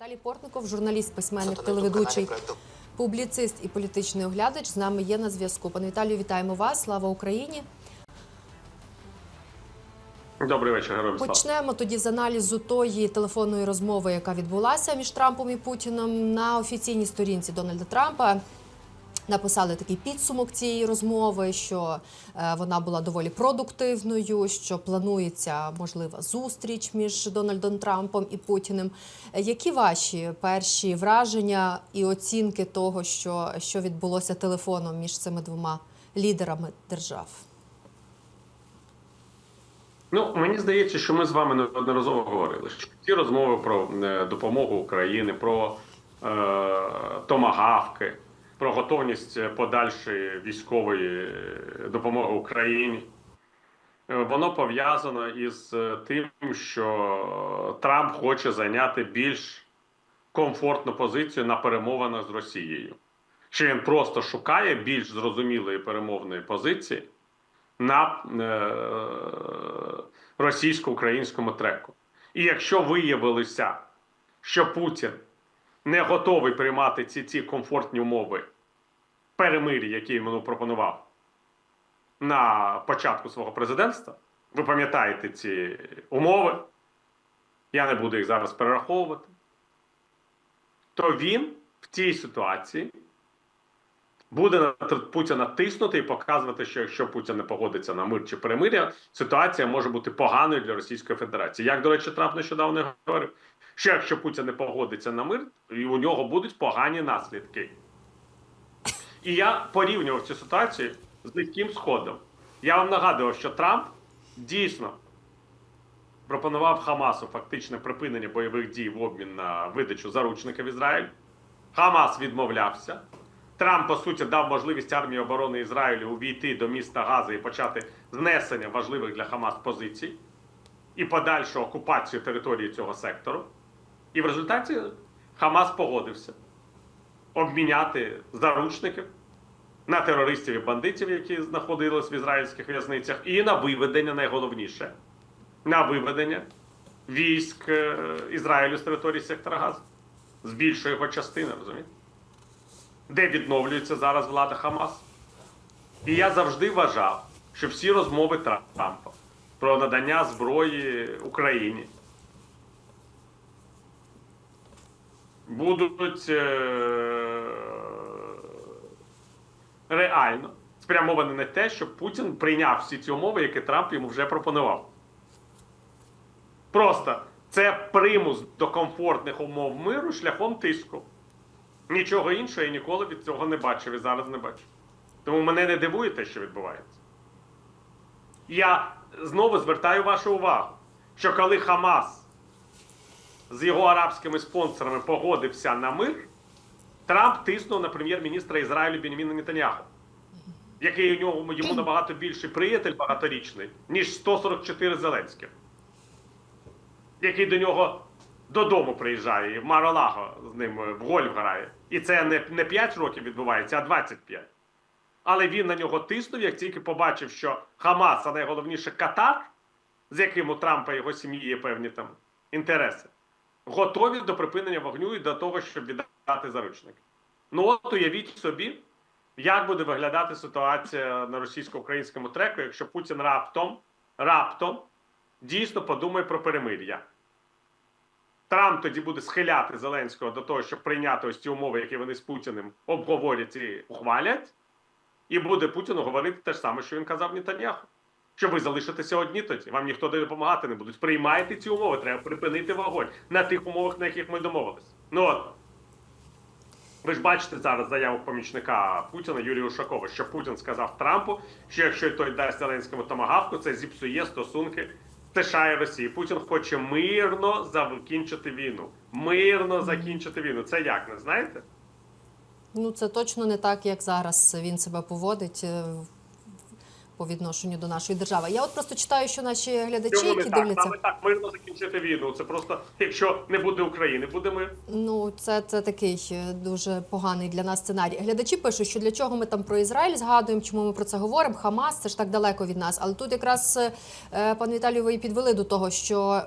Віталій Портников, журналіст, письменник, телеведучий, публіцист і політичний оглядач з нами є на зв'язку. Пане Віталію, вітаємо вас. Слава Україні. Добрий вечір, героям слава. Почнемо тоді з аналізу тої телефонної розмови, яка відбулася між Трампом і Путіним на офіційній сторінці Дональда Трампа. Написали такий підсумок цієї розмови, що е, вона була доволі продуктивною, що планується можлива зустріч між Дональдом Трампом і Путіним. Е, Які ваші перші враження і оцінки того, що, що відбулося телефоном між цими двома лідерами держав? Ну мені здається, що ми з вами неодноразово говорили, що ці розмови про е, допомогу Україні, про е, томагавки, про готовність подальшої військової е, допомоги Україні. е, Воно пов'язано із е, тим, що Трамп хоче зайняти більш комфортну позицію на перемовинах з Росією. Що він просто шукає більш зрозумілої перемовної позиції на е, російсько-українському треку. І якщо виявилося, що Путін не готовий приймати ці, ці комфортні умови перемир'я, які йому пропонував на початку свого президентства, ви пам'ятаєте ці умови, я не буду їх зараз перераховувати, то він в цій ситуації буде на Путіна тиснути і показувати, що якщо Путін не погодиться на мир чи перемир'я, ситуація може бути поганою для Російської Федерації. Як, до речі, Трамп нещодавно говорив, що якщо Путін не погодиться на мир, і у нього будуть погані наслідки. І я порівнював цю ситуацію з низьким сходом. Я вам нагадував, що Трамп дійсно пропонував Хамасу фактичне припинення бойових дій в обмін на видачу заручників Ізраїль. Хамас відмовлявся. Трамп, по суті, дав можливість армії оборони Ізраїлю увійти до міста Гази і почати знесення важливих для Хамас позицій і подальшу окупацію території цього сектору. І в результаті Хамас погодився обміняти заручників на терористів і бандитів, які знаходились в ізраїльських в'язницях, і на виведення найголовніше на виведення військ е, Ізраїлю з території сектора Газу. З більшої його частини, розумієте? Де відновлюється зараз влада Хамас. І я завжди вважав, що всі розмови Трампа про надання зброї Україні будуть е, реально спрямовані на те, щоб Путін прийняв всі ці умови, які Трамп йому вже пропонував. Просто це примус до комфортних умов миру шляхом тиску. Нічого іншого я ніколи від цього не бачив і зараз не бачу. Тому мене не дивує те, що відбувається. Я знову звертаю вашу увагу, що коли Хамас з його арабськими спонсорами погодився на мир, Трамп тиснув на прем'єр-міністра Ізраїлю Беніміна Нетаньяху, який у нього йому набагато більший приятель багаторічний, ніж 144 Зеленських який до нього додому приїжджає, і в Маролаго з ним е, в гольф грає. І це не, не 5 років відбувається, а 25. Але він на нього тиснув, як тільки побачив, що Хамас, а найголовніше Катар, з яким у Трампа і його сім'ї є певні там інтереси, готові до припинення вогню і до того, щоб віддати заручники. Ну от уявіть собі, як буде виглядати ситуація на російсько-українському треку, якщо Путін раптом, раптом дійсно подумає про перемир'я. Трамп тоді буде схиляти Зеленського до того, щоб прийняти ось ці умови, які вони з Путіним обговорять і ухвалять, і буде Путіну говорити те ж саме, що він казав Нетаньяху. Що ви залишитеся одні тоді, вам ніхто допомагати не буде. Приймайте ці умови, треба припинити вогонь на тих умовах, на яких ми домовились. Ну от. Ви ж бачите зараз заяву помічника Путіна Юрія Ушакова, що Путін сказав Трампу, що якщо той дасть Зеленському томагавку, це зіпсує стосунки США і Росії. Путін хоче мирно закінчити війну. Мирно закінчити війну. Це як не знаєте? Ну, це точно не так, як зараз він себе поводить е, по відношенню до нашої держави. Я от просто читаю, що наші глядачі, Чому які так? дивляться. Саме так мирно закінчити війну. Це просто якщо не буде України, буде мир. Ну, це, це такий е, дуже поганий для нас сценарій. Глядачі пишуть, що для чого ми там про Ізраїль згадуємо, чому ми про це говоримо. Хамас це ж так далеко від нас. Але тут якраз е, пан Віталію, ви і підвели до того, що.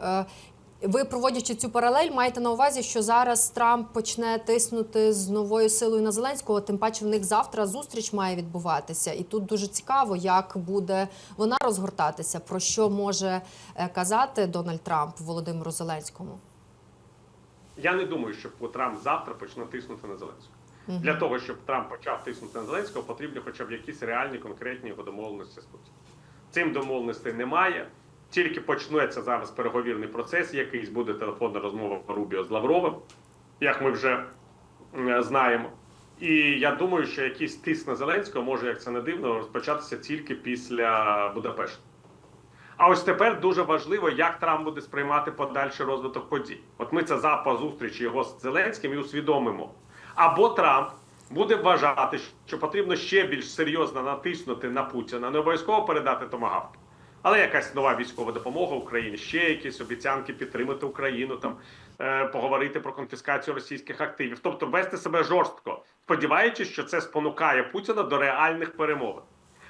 Ви проводячи цю паралель, маєте на увазі, що зараз Трамп почне тиснути з новою силою на Зеленського. Тим паче в них завтра зустріч має відбуватися, і тут дуже цікаво, як буде вона розгортатися. Про що може е, казати Дональд Трамп Володимиру Зеленському? Я не думаю, що Трамп завтра почне тиснути на Зеленського. Для того, щоб Трамп почав тиснути на Зеленського, потрібні хоча б якісь реальні конкретні його домовленості з Путіним. Цим домовленостей немає. Тільки почнеться зараз переговірний процес, якийсь буде телефонна розмова Рубіо з Лавровим, як ми вже знаємо. І я думаю, що якийсь тиск на Зеленського може, як це не дивно, розпочатися тільки після Будапешта. А ось тепер дуже важливо, як Трамп буде сприймати подальший розвиток подій. От ми це запа зустрічі його з Зеленським і усвідомимо. Або Трамп буде вважати, що потрібно ще більш серйозно натиснути на Путіна, не обов'язково передати томагавки. Але якась нова військова допомога Україні, ще якісь обіцянки підтримати Україну, там е, поговорити про конфіскацію російських активів, тобто вести себе жорстко, сподіваючись, що це спонукає Путіна до реальних перемовин.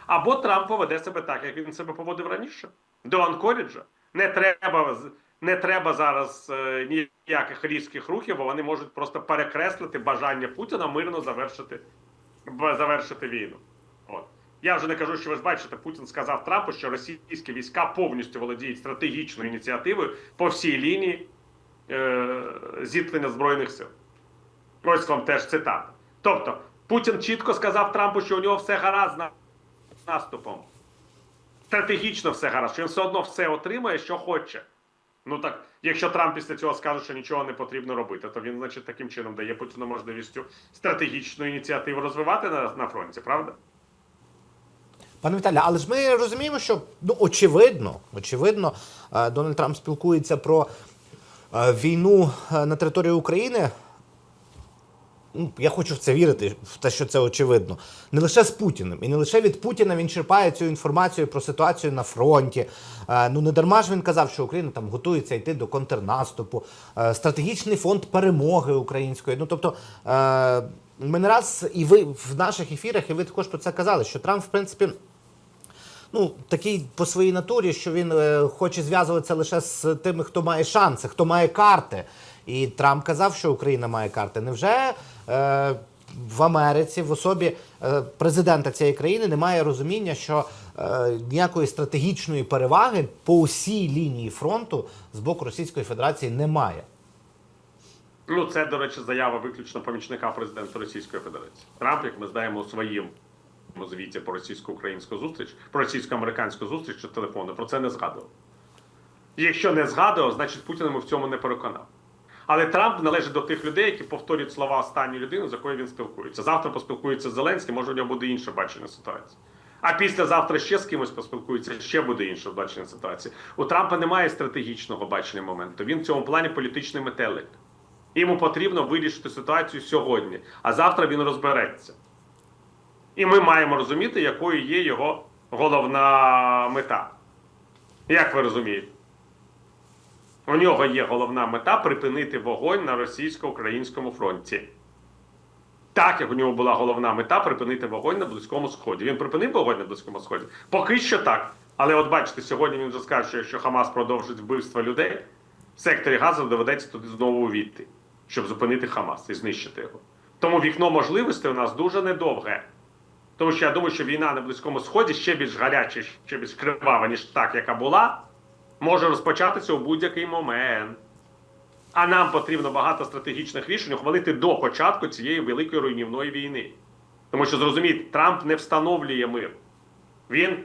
Або Трамп поведе себе так, як він себе поводив раніше, до Анкоріджа. Не треба не треба зараз е, ніяких різких рухів, бо вони можуть просто перекреслити бажання Путіна мирно завершити, завершити війну. Я вже не кажу, що ви ж бачите, Путін сказав Трампу, що російські війська повністю володіють стратегічною ініціативою по всій лінії е, зіткнення збройних сил. Ось вам теж цитата. Тобто, Путін чітко сказав Трампу, що у нього все гаразд з наступом. Стратегічно все гаразд, що він все одно все отримає, що хоче. Ну так, якщо Трамп після цього скаже, що нічого не потрібно робити, то він, значить, таким чином дає Путіну можливість цю стратегічну ініціативу розвивати на, на фронті, правда? Пане Віталію, але ж ми розуміємо, що ну очевидно, очевидно, е, Дональд Трамп спілкується про е, війну е, на території України. Ну, я хочу в це вірити, в те, що це очевидно. Не лише з Путіним, і не лише від Путіна він черпає цю інформацію про ситуацію на фронті. Ну не дарма ж він казав, що Україна там готується йти до контрнаступу, стратегічний фонд перемоги української. Ну тобто. Ми не раз і ви в наших ефірах, і ви також про це казали, що Трамп, в принципі, ну, такий по своїй натурі, що він е, хоче зв'язуватися лише з тими, хто має шанси, хто має карти. І Трамп казав, що Україна має карти. Невже е, в Америці, в особі е, президента цієї країни, немає розуміння, що е, ніякої стратегічної переваги по усій лінії фронту з боку Російської Федерації немає? Ну, це, до речі, заява виключно помічника президента Російської Федерації. Трамп, як ми знаємо своїм звіті про російсько-українську зустріч, про російсько-американську зустріч чи телефону, про це не згадував. Якщо не згадував, значить Путін йому в цьому не переконав. Але Трамп належить до тих людей, які повторюють слова останньої людини, з якою він спілкується. Завтра поспілкується з Зеленським, може у нього буде інше бачення ситуації. А післязавтра ще з кимось поспілкується, ще буде інше бачення ситуації. У Трампа немає стратегічного бачення моменту. Він в цьому плані політичний метелик. Йому потрібно вирішити ситуацію сьогодні, а завтра він розбереться. І ми маємо розуміти, якою є його головна мета. Як ви розумієте? У нього є головна мета припинити вогонь на російсько-українському фронті. Так, як у нього була головна мета припинити вогонь на Близькому Сході. Він припинив вогонь на Близькому Сході? Поки що так. Але от бачите, сьогодні він вже скаже, що якщо Хамас продовжить вбивство людей, в секторі Газу доведеться туди знову увійти, щоб зупинити Хамас і знищити його. Тому вікно можливостей у нас дуже недовге. Тому що я думаю, що війна на Близькому Сході ще більш гаряча, ще більш кривава, ніж так, яка була, може розпочатися у будь-який момент. А нам потрібно багато стратегічних рішень ухвалити до початку цієї великої руйнівної війни. Тому що зрозумійте, Трамп не встановлює мир. Він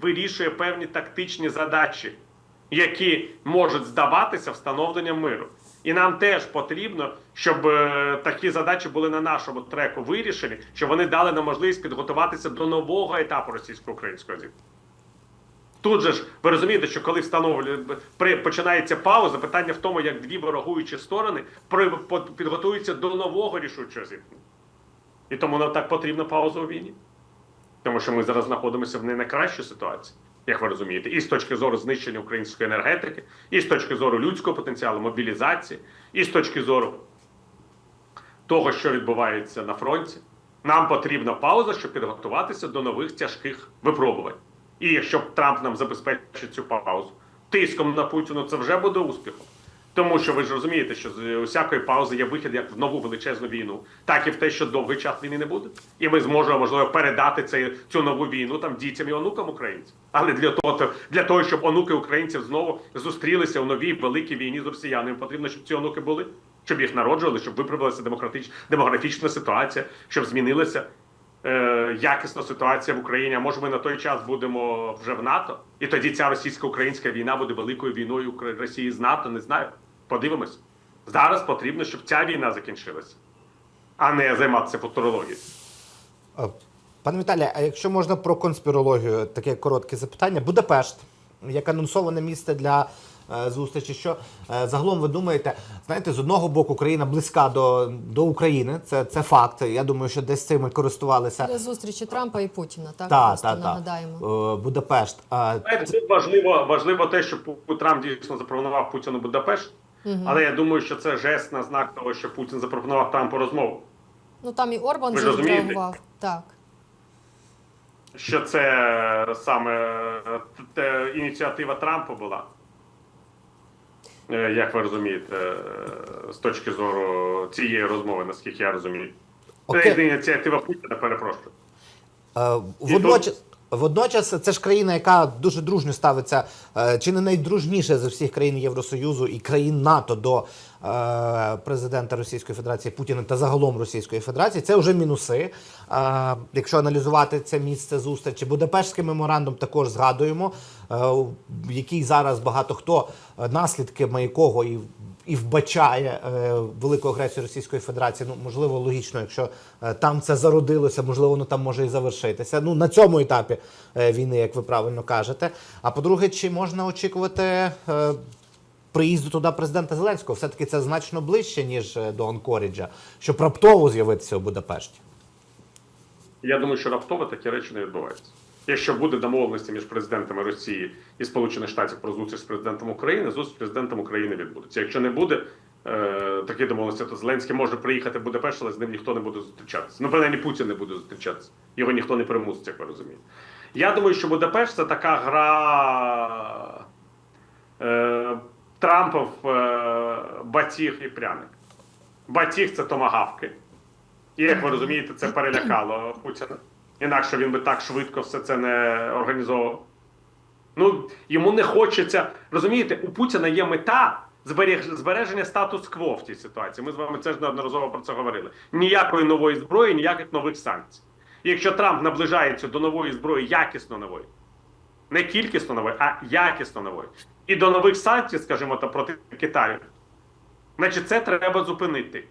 вирішує певні тактичні задачі, які можуть здаватися встановленням миру. І нам теж потрібно, щоб е, такі задачі були на нашому треку вирішені, щоб вони дали нам можливість підготуватися до нового етапу російсько-української зіткнення. Тут же ж ви розумієте, що коли встановлює починається пауза, питання в тому, як дві ворогуючі сторони підготуються до нового рішучого зіткнення. І тому нам так потрібна пауза у війні. Тому що ми зараз знаходимося в не найкращій ситуації, як ви розумієте, і з точки зору знищення української енергетики, і з точки зору людського потенціалу, мобілізації, і з точки зору того, що відбувається на фронті. Нам потрібна пауза, щоб підготуватися до нових тяжких випробувань. І якщо Трамп нам забезпечить цю паузу, тиском на Путіну це вже буде успіхом. Тому що ви ж розумієте, що з усякої паузи є вихід як в нову величезну війну, так і в те, що довгий час війни не буде. І ми зможемо можливо передати цей, цю нову війну там дітям і онукам українців. Але для того, для того, щоб онуки українців знову зустрілися у новій великій війні з росіянами, потрібно, щоб ці онуки були, щоб їх народжували, щоб виправилася демократич, демографічна ситуація, щоб змінилася е, якісна ситуація в Україні. А може, ми на той час будемо вже в НАТО, і тоді ця російсько-українська війна буде великою війною Росії з НАТО. Не знаю. Подивимось. Зараз потрібно, щоб ця війна закінчилася, а не займатися футурологією. Пане Віталій, а якщо можна про конспірологію, таке коротке запитання. Будапешт, як анонсоване місце для зустрічі, що е, загалом ви думаєте, знаєте, з одного боку Україна близька до, до України, це, це факт. Я думаю, що десь цим і користувалися. Для зустрічі Трампа і Путіна, так Та, просто та, та. нагадаємо. Е, Будапешт. Знаєте, тут важливо, важливо те, що Трамп дійсно запропонував Путіну Будапешт, але я думаю, що це жест на знак того, що Путін запропонував Трампу розмову. Ну там і Орбан відреагував. Так. Що це саме е, те, ініціатива Трампа була. Е, Як ви розумієте, е, з точки зору цієї розмови, наскільки я розумію. Окей. Це ініціатива Путіна, перепрошую. Е, Водночас, водночас це ж країна, яка дуже дружньо ставиться, е, чи не найдружніше з усіх країн Євросоюзу і країн НАТО до е, президента Російської Федерації Путіна та загалом Російської Федерації. Це вже мінуси. Е, Якщо аналізувати це місце зустрічі, Будапештський меморандум також згадуємо, який зараз багато хто наслідки якого і і вбачає е, велику агресію Російської Федерації. Ну можливо, логічно, якщо е, там це зародилося, можливо, воно там може і завершитися. Ну на цьому етапі е, війни, як ви правильно кажете. А по-друге, чи можна очікувати приїзду туди президента Зеленського? Все таки це значно ближче ніж до Анкоріджа, щоб раптово з'явитися у Будапешті. Я думаю, що раптово такі речі не відбуваються. Якщо буде домовленості між президентами Росії і Сполучених Штатів про зустріч з президентом України, зустріч з президентом України відбудеться. Якщо не буде е, такі домовленості, то Зеленський може приїхати в Будапешт, але з ним ніхто не буде зустрічатися. Ну, принаймні, Путін не буде зустрічатися. Його ніхто не примусить, як ви розумієте. Я думаю, що Будапешт це така гра е, Трампов е, батіг і пряник. Батіг це томагавки. І як ви розумієте, це перелякало Путіна. Інакше він би так швидко все це не організовував. Ну, йому не хочеться. Розумієте, у Путіна є мета збереження статус-кво в цій ситуації. Ми з вами це ж неодноразово про це говорили. Ніякої нової зброї, ніяких нових санкцій. Якщо Трамп наближається до нової зброї, якісно нової, не кількісно нової, а якісно нової, і до нових санкцій, скажімо, та проти Китаю, значить це треба зупинити.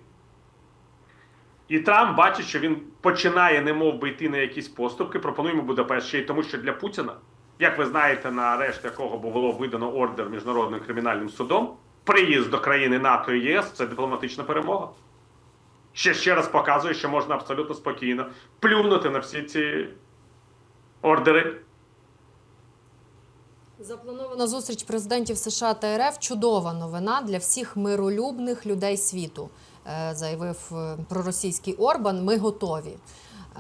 І Трамп бачить, що він починає немов би йти на якісь поступки. Пропонуємо Будапешт ще й тому, що для Путіна, як ви знаєте, на арешт якого було видано ордер міжнародним кримінальним судом, приїзд до країни НАТО і ЄС це дипломатична перемога. Ще ще раз показує, що можна абсолютно спокійно плюнути на всі ці ордери. Запланована зустріч президентів США та РФ чудова новина для всіх миролюбних людей світу, заявив е, проросійський Орбан. Ми готові.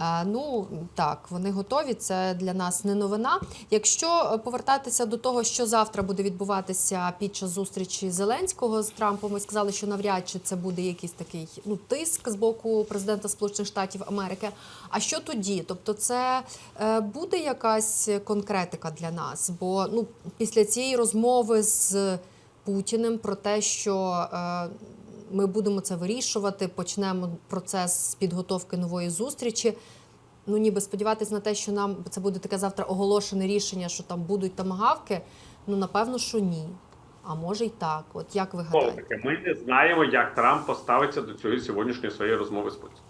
Е, Ну так, вони готові. Це для нас не новина. Якщо е, повертатися до того, що завтра буде відбуватися під час зустрічі Зеленського з Трампом, ми сказали, що навряд чи це буде якийсь такий ну тиск з боку президента Сполучених Штатів Америки. А що тоді? Тобто, це е, буде якась конкретика для нас? Бо ну після цієї розмови з Путіним про те, що е, ми будемо це вирішувати, почнемо процес підготовки нової зустрічі. Ну, ніби сподіватися на те, що нам це буде таке завтра оголошене рішення, що там будуть тамагавки. Ну, напевно, що ні. А може й так. От як ви гадаєте? ми не знаємо, як Трамп поставиться до цієї сьогоднішньої своєї розмови з Путіним.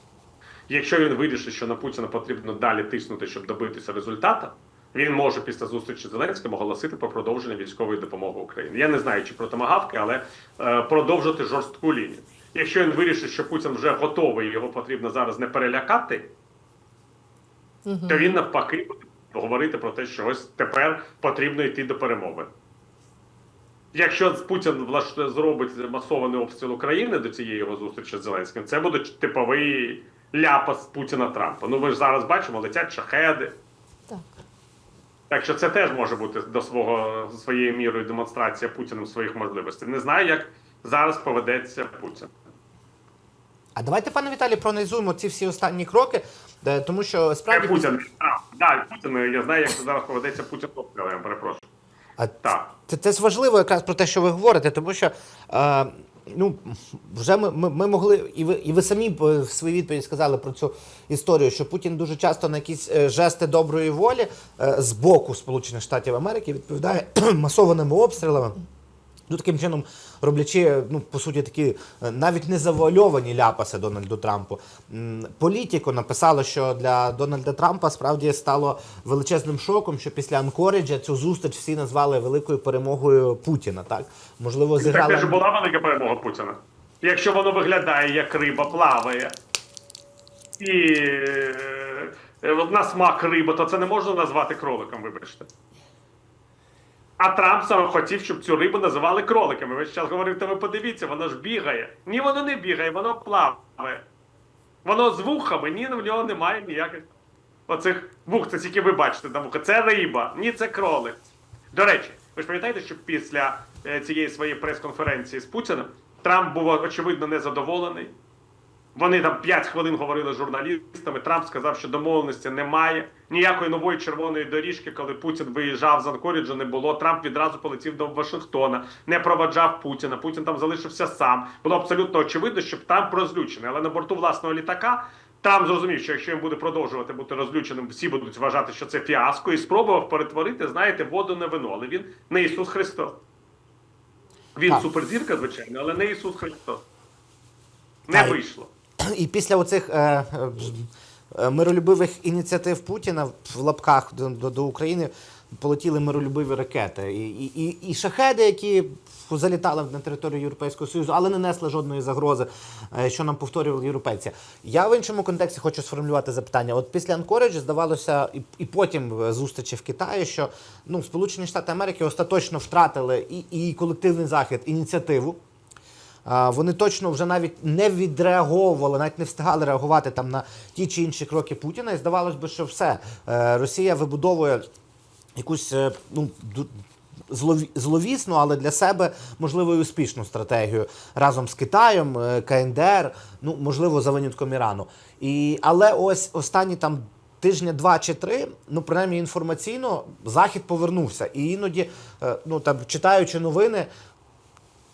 Якщо він вирішить, що на Путіна потрібно далі тиснути, щоб добитися результату, він може після зустрічі з Зеленським оголосити про продовження військової допомоги Україні. Я не знаю, чи про томагавки, але е, продовжити жорстку лінію. Якщо він вирішить, що Путін вже готовий, його потрібно зараз не перелякати, Угу. то він навпаки буде говорити про те, що ось тепер потрібно йти до перемови. Якщо Путін зробить масований обстріл України до цієї його зустрічі з Зеленським, це буде типовий ляпас Путіна Трампа. Ну ви ж зараз бачимо, летять шахеди. Так. Так що це теж може бути до свого своєю мірою демонстрація Путіним своїх можливостей. Не знаю, як зараз поведеться Путін. А давайте, пане Віталій, проаналізуємо ці всі останні кроки, е, тому що справді Путін. А, да, Путін, я знаю, як зараз поведеться Путін я перепрошую. А Так. Це, це важливо якраз про те, що ви говорите, тому що е, ну, вже ми, ми, ми могли, і ви, і ви самі б в своїй відповіді сказали про цю історію, що Путін дуже часто на якісь е, жести доброї волі е, з боку Сполучених Штатів Америки відповідає масованими обстрілами. Ну, таким чином, роблячи, ну, по суті, такі е, навіть не завуальовані ляпаси Дональду Трампу. М, Політіко написало, що для Дональда Трампа справді стало величезним шоком, що після Анкориджа цю зустріч всі назвали великою перемогою Путіна. Так можливо, Так зіграла це ж була велика перемога Путіна. Якщо воно виглядає як риба, плаває, і е, на смак риба, то це не можна назвати кроликом, вибачте. А Трамп саме хотів, щоб цю рибу називали кроликами. Ви зараз говорив, то ви подивіться, воно ж бігає. Ні, воно не бігає, воно плаває. Воно з вухами, ні, в нього немає ніяких оцих вух, це тільки ви бачите на вуха. Це риба, ні, це кролик. До речі, ви ж пам'ятаєте, що після е, цієї своєї прес-конференції з Путіним Трамп був очевидно незадоволений. Вони там 5 хвилин говорили з журналістами. Трамп сказав, що домовленості немає. Ніякої нової червоної доріжки, коли Путін виїжджав з Анкоріджа, не було. Трамп відразу полетів до Вашингтона, не проваджав Путіна. Путін там залишився сам. Було абсолютно очевидно, що Трамп розлючений. Але на борту власного літака Трамп зрозумів, що якщо він буде продовжувати бути розлюченим, всі будуть вважати, що це фіаско, і спробував перетворити, знаєте, воду на вино. Але він не Ісус Христос. Він суперзірка, звичайно, але не Ісус Христос. Не вийшло. І після оцих е, е, миролюбивих ініціатив Путіна в лапках до, до, до України полетіли миролюбиві ракети. І, і, і, і шахеди, які залітали на територію Європейського Союзу, але не несли жодної загрози, е, що нам повторювали європейці. Я в іншому контексті хочу сформулювати запитання. От після Анкориджа здавалося, і, і потім зустрічі в Китаї, що ну, Сполучені Штати Америки остаточно втратили і, і колективний захід, ініціативу. Вони точно вже навіть не відреаговували, навіть не встигали реагувати там на ті чи інші кроки Путіна. І здавалось би, що все. Е, Росія вибудовує якусь е, ну, зловісну, але для себе можливо і успішну стратегію разом з Китаєм, е, КНДР, ну можливо, за винятком Ірану. І, але ось останні там. Тижня два чи три, ну принаймні інформаційно, захід повернувся. І іноді, ну там читаючи новини,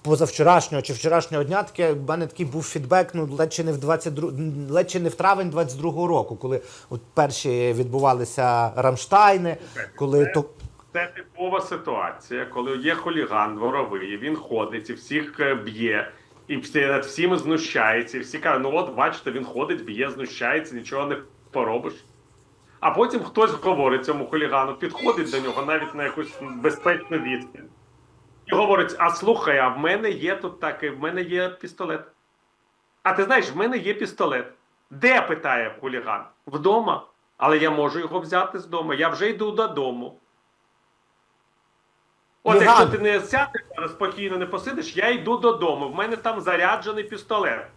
позавчорашнього чи вчорашнього дня таке в мене такий був фідбек, ну ледь чи не в 22, ледь чи не в травень 22-го року, коли от перші відбувалися Рамштайни, коли то. Це типова ситуація, коли є хуліган дворовий, він ходить і всіх е, б'є, і всі, над всіми знущається, і всі кажуть, ну от бачите, він ходить, б'є, знущається, нічого не поробиш. А потім хтось говорить цьому хулігану, підходить до нього навіть на якусь безпечну відстань. І говорить: а слухай, а в мене є тут таке, в мене є пістолет. А ти знаєш, в мене є пістолет. Де питає хуліган? Вдома. Але я можу його взяти з дому. Я вже йду додому. От якщо ти не сядеш зараз спокійно не посидиш, я йду додому. В мене там заряджений пістолет.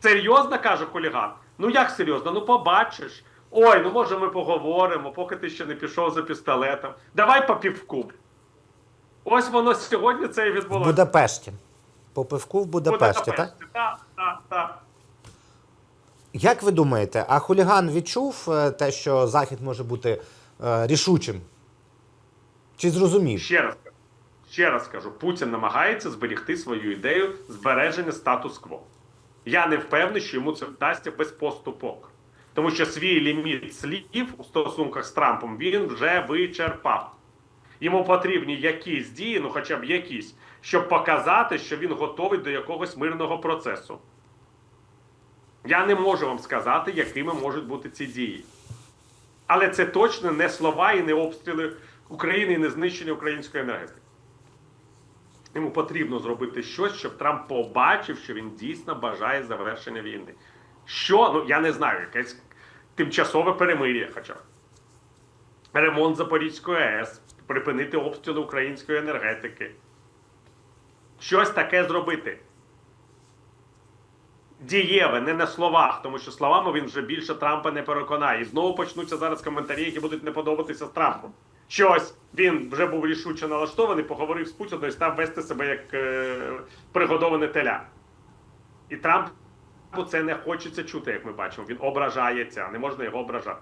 Серйозно каже хуліган? Ну як серйозно? Ну побачиш. Ой, ну може ми поговоримо, поки ти ще не пішов за пістолетом. Давай по півку. Ось воно сьогодні це і В. Будапешті. По пивку в Будапешті, так? Так, так, так. Як ви думаєте, а хуліган відчув е, те, що Захід може бути е, рішучим? Чи зрозумів? Ще раз кажу. Ще раз кажу, Путін намагається зберегти свою ідею збереження статус-кво. Я не впевнений, що йому це вдасться без поступок. Тому що свій ліміт слів у стосунках з Трампом він вже вичерпав. Йому потрібні якісь дії, ну хоча б якісь, щоб показати, що він готовий до якогось мирного процесу. Я не можу вам сказати, якими можуть бути ці дії. Але це точно не слова і не обстріли України і не знищення української енергетики. Йому потрібно зробити щось, щоб Трамп побачив, що він дійсно бажає завершення війни. Що? Ну я не знаю, якесь тимчасове перемир'я, хоча. Ремонт Запорізької АЕС, припинити обстріли української енергетики. Щось таке зробити. Дієве, не на словах, тому що словами він вже більше Трампа не переконає. І знову почнуться зараз коментарі, які будуть не подобатися з Трампом. що ось він вже був рішуче налаштований, поговорив з Путіним і став вести себе як е, пригодоване теля. І Трампу це не хочеться чути, як ми бачимо. Він ображається, не можна його ображати.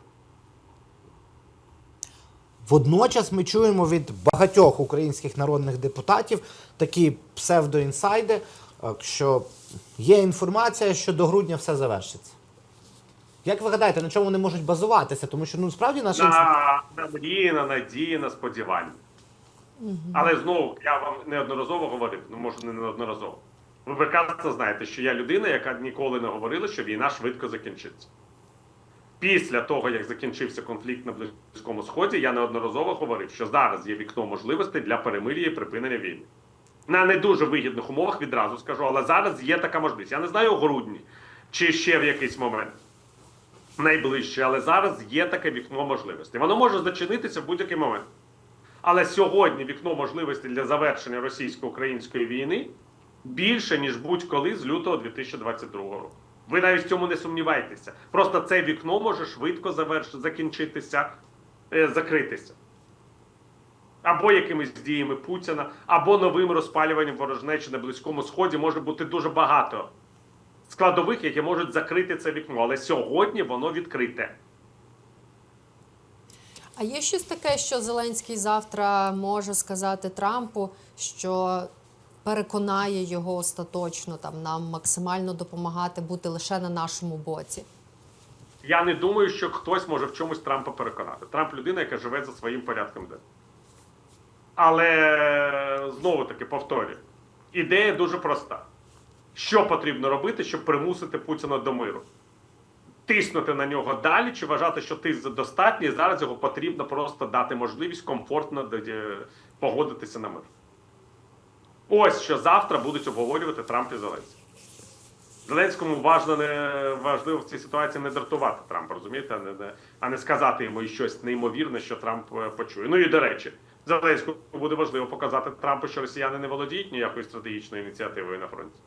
Водночас ми чуємо від багатьох українських народних депутатів такі псевдоінсайди, е, що є інформація, що до грудня все завершиться. Як ви гадаєте, на чому вони можуть базуватися? Тому що ну справді наша на, на мрії, на надії, на сподівання. Але знову я вам неодноразово говорив, ну може не неодноразово. Ви прекрасно знаєте, що я людина, яка ніколи не говорила, що війна швидко закінчиться. Після того, як закінчився конфлікт на Близькому Сході, я неодноразово говорив, що зараз є вікно можливостей для перемир'я і припинення війни. На не дуже вигідних умовах відразу скажу, але зараз є така можливість. Я не знаю у грудні чи ще в якийсь момент найближче, але зараз є таке вікно можливостей. Воно може зачинитися в будь-який момент. Але сьогодні вікно можливостей для завершення російсько-української війни більше, ніж будь-коли з лютого 2022 року. Ви навіть в цьому не сумнівайтеся. Просто це вікно може швидко заверш... закінчитися, е, закритися. Або якимись діями Путіна, або новим розпалюванням ворожнечі на Близькому Сході може бути дуже багато складових, які можуть закрити це вікно. Але сьогодні воно відкрите. А є щось таке, що Зеленський завтра може сказати Трампу, що переконає його остаточно там нам максимально допомагати бути лише на нашому боці. Я не думаю, що хтось може в чомусь Трампа переконати. Трамп людина, яка живе за своїм порядком денним. Але знову таки повторюю: ідея дуже проста. Що потрібно робити, щоб примусити Путіна до миру? Тиснути на нього далі, чи вважати, що ти достатній, зараз його потрібно просто дати можливість комфортно погодитися на мир. Ось що завтра будуть обговорювати Трамп і Зеленський. Зеленському важливо, не, важливо в цій ситуації не дратувати Трампа, розумієте, а не, не, а не сказати йому щось неймовірне, що Трамп е, почує. Ну і до речі, Зеленському буде важливо показати Трампу, що росіяни не володіють ніякою стратегічною ініціативою на фронті.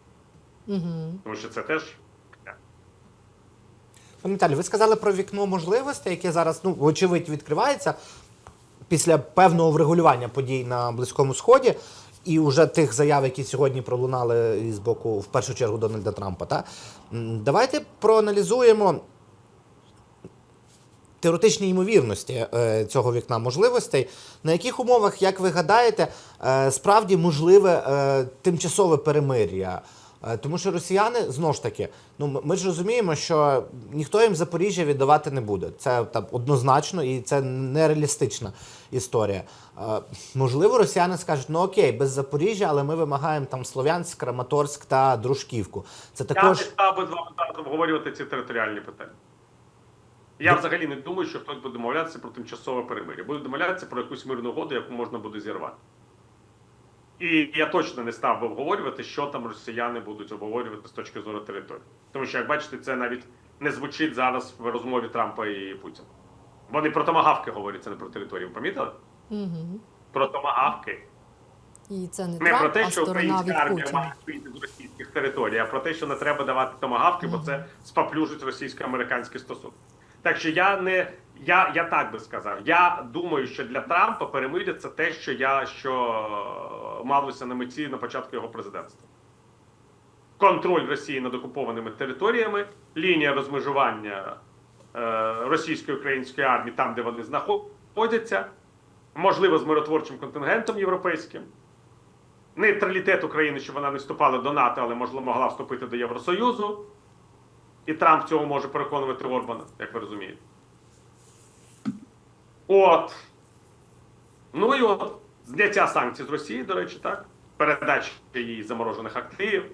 Угу. Тому що це теж Пане Віталій, ви сказали про вікно можливостей, яке зараз, ну, вочевидь, відкривається після певного врегулювання подій на Близькому Сході і вже тих заяв, які сьогодні пролунали з боку, в першу чергу, Дональда Трампа. Та? Давайте проаналізуємо теоретичні ймовірності е, цього вікна можливостей. На яких умовах, як ви гадаєте, е, справді можливе е, тимчасове перемир'я? Е, Тому що росіяни знову ж таки, ну ми ж розуміємо, що ніхто їм Запоріжжя віддавати не буде. Це там однозначно і це нереалістична історія. Е, Можливо, росіяни скажуть, ну окей, без Запоріжжя, але ми вимагаємо там Слов'янськ, Краматорськ та Дружківку. Це я не став би з вами зараз обговорювати ці територіальні питання. Я взагалі не думаю, що хтось буде домовлятися про тимчасове перемир'я. Буде домовлятися про якусь мирну угоду, яку можна буде зірвати. І я точно не став би обговорювати, що там росіяни будуть обговорювати з точки зору території. Тому що, як бачите, це навіть не звучить зараз в розмові Трампа і Путіна. Вони про томагавки говорять, це не про територію. Помітили? Угу. Про томагавки. І це не Не Трамп, про те, що українська армія Путіна. має вийти з російських територій, а про те, що не треба давати томагавки, бо це споплюжить російсько-американські стосунки. Так що я не я, я так би сказав. Я думаю, що для Трампа перемир'я це те, що я що малося на меті на початку його президентства. Контроль Росії над окупованими територіями, лінія розмежування е, російської української армії там, де вони знаходяться, можливо, з миротворчим контингентом європейським нейтралітет України, щоб вона не вступала до НАТО, але можливо могла вступити до Євросоюзу. І Трамп в цьому може переконувати Орбана, як ви розумієте. От. Ну і от зняття санкцій з Росії, до речі, так. Передача їй заморожених активів.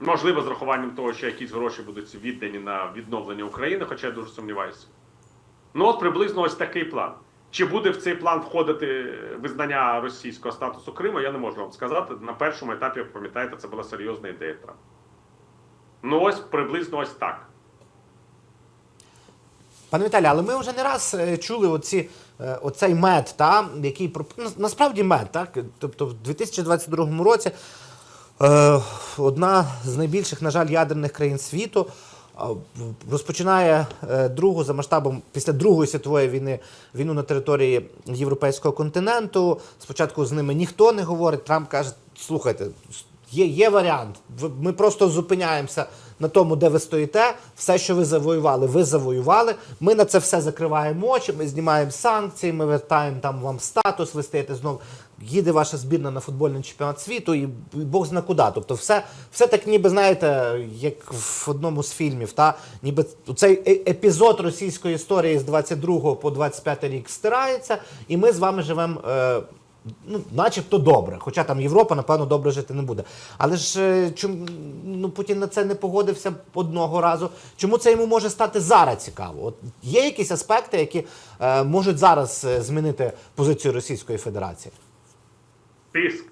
Можливо, з рахуванням того, що якісь гроші будуть віддані на відновлення України, хоча я дуже сумніваюся. Ну, от приблизно ось такий план. Чи буде в цей план входити визнання російського статусу Криму, я не можу вам сказати. На першому етапі, пам'ятаєте, це була серйозна ідея Трампа. Ну, ось приблизно ось так. Пане Віталій, але ми вже не раз е, чули оці, е, оцей мед, та, який ну, насправді мед, так? Тобто в 2022 році е, одна з найбільших, на жаль, ядерних країн світу розпочинає е, другу за масштабом після Другої світової війни війну на території європейського континенту. Спочатку з ними ніхто не говорить. Трамп каже: слухайте, є, є варіант. Ми просто зупиняємося на тому, де ви стоїте. Все, що ви завоювали, ви завоювали. Ми на це все закриваємо очі. Ми знімаємо санкції, ми вертаємо там вам статус. Ви стаєте знову. Їде ваша збірна на футбольний чемпіонат світу, і, Бог зна куди. Тобто, все, все так, ніби знаєте, як в одному з фільмів, та ніби цей е- епізод російської історії з 22 по 25 рік стирається, і ми з вами живемо. Е, ну, начебто добре. Хоча там Європа, напевно, добре жити не буде. Але ж е, чому ну, Путін на це не погодився одного разу? Чому це йому може стати зараз цікаво? От є якісь аспекти, які е, можуть зараз е, змінити позицію Російської Федерації? Тиск.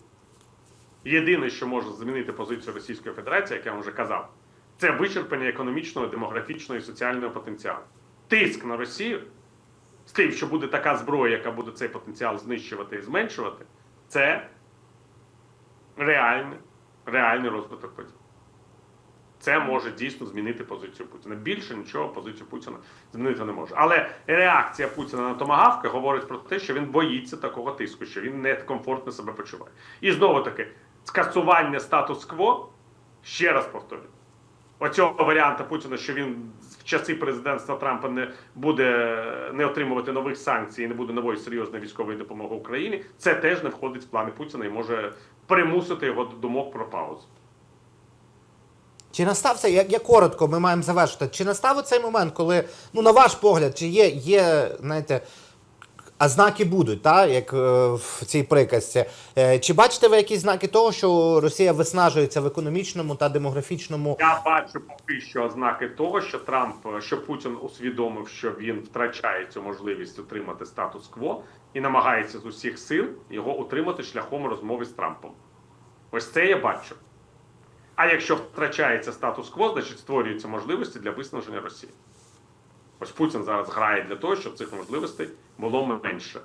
Єдине, що може змінити позицію Російської Федерації, як я вам вже казав, це вичерпання економічного, демографічного і соціального потенціалу. Тиск на Росію з тим, що буде така зброя, яка буде цей потенціал знищувати і зменшувати, це реальний, реальний розвиток подій. Це може дійсно змінити позицію Путіна. Більше нічого позицію Путіна змінити не може. Але реакція Путіна на томагавки говорить про те, що він боїться такого тиску, що він некомфортно себе почуває. І знову таки, скасування статус-кво, ще раз повторюю, оцього варіанта Путіна, що він часи президентства Трампа не буде не отримувати нових санкцій, і не буде нової серйозної військової допомоги Україні, це теж не входить в плани Путіна і може примусити його до думок про паузу. Чи настав це, як я коротко, ми маємо завершити. Чи настав цей момент, коли, ну на ваш погляд, чи є, є знаєте, а знаки будуть, так, як е, в цій приказці. Е, Чи бачите ви якісь знаки того, що Росія виснажується в економічному та демографічному? Я бачу поки що ознаки того, що Трамп, що Путін усвідомив, що він втрачає цю можливість отримати статус-кво і намагається з усіх сил його утримати шляхом розмови з Трампом. Ось це я бачу. А якщо втрачається статус-кво, значить створюються можливості для виснаження Росії. Ось Путін зараз грає для того, щоб цих можливостей було менше.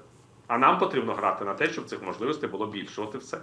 А нам потрібно грати на те, щоб цих можливостей було більше. От і все.